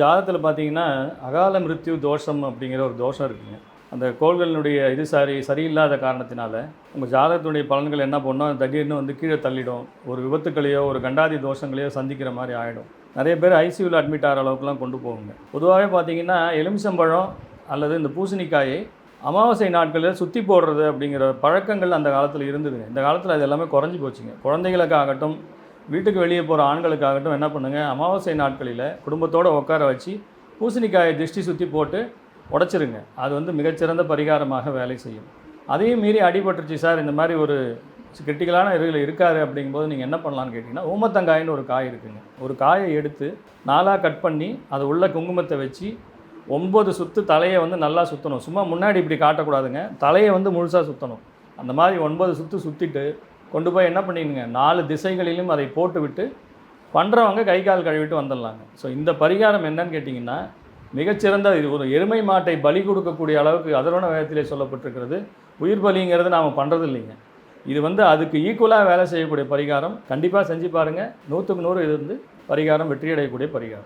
ஜாதத்தில் பார்த்தீங்கன்னா அகால மிருத்யு தோஷம் அப்படிங்கிற ஒரு தோஷம் இருக்குங்க. அந்த கோள்களினுடைய இது சரி சரியில்லாத காரணத்தினால உங்கள் ஜாதகத்தினுடைய பலன்கள் என்ன பண்ணோம் திடீர்னு வந்து கீழே தள்ளிடும். ஒரு விபத்துக்களையோ ஒரு கண்டாதி தோஷங்களையோ சந்திக்கிற மாதிரி ஆகிடும் நிறைய பேர் ஐசியூவில் அட்மிட் ஆகிற அளவுக்குலாம் கொண்டு போகுங்க. பொதுவாகவே பார்த்தீங்கன்னா எலுமிச்சம்பழம் அல்லது இந்த பூசணிக்காயை அமாவாசை நாட்களில் சுற்றி போடுறது அப்படிங்கிற பழக்கங்கள் அந்த காலத்தில் இருந்ததுங்க. இந்த காலத்தில் அது எல்லாமே குறைஞ்சி போச்சுங்க. குழந்தைகளுக்காகட்டும் வீட்டுக்கு வெளியே போகிற ஆண்களுக்காகட்டும் என்ன பண்ணுங்கள் அமாவாசை நாட்களில் குடும்பத்தோடு உட்கார வச்சு பூசணிக்காயை திருஷ்டி சுற்றி போட்டு உடச்சிருங்க. அது வந்து மிகச்சிறந்த பரிகாரமாக வேலை செய்யும். அதையும் மீறி அடிபட்டுருச்சு சார். இந்த மாதிரி ஒரு கிரிட்டிக்கலான இதில் இருக்காரு அப்படிங்கும்போது நீங்கள் என்ன பண்ணலான்னு கேட்டிங்கன்னா ஊமத்தங்காயின்னு ஒரு காய் இருக்குங்க. ஒரு காயை எடுத்து நாலாக கட் பண்ணி அது உள்ள குங்குமத்தை வச்சு ஒம்பது சுற்று தலையை வந்து நல்லா சுற்றணும் சும்மா முன்னாடி இப்படி காட்டக்கூடாதுங்க. தலையை வந்து முழுசாக சுற்றணும் அந்த மாதிரி ஒன்பது சுற்று சுற்றிட்டு கொண்டு போய் என்ன பண்ணிடுங்க நாலு திசைகளிலும் அதை போட்டுவிட்டு பண்ணுறவங்க கை கால் கழுவிட்டு வந்துடலாங்க. ஸோ இந்த பரிகாரம் என்னன்னு கேட்டிங்கன்னா மிகச்சிறந்த இது ஒரு எருமை மாட்டை பலி கொடுக்கக்கூடிய அளவுக்கு அதரோன வேதத்திலே சொல்லப்பட்டிருக்கிறது. உயிர் பலிங்கிறது நாம் பண்ணுறது இல்லைங்க. இது வந்து அதுக்கு ஈக்குவலாக வேலை செய்யக்கூடிய பரிகாரம். கண்டிப்பாக செஞ்சு பாருங்கள் நூற்றுக்கு நூறு இது வந்து பரிகாரம் வெற்றியடையக்கூடிய பரிகாரம்.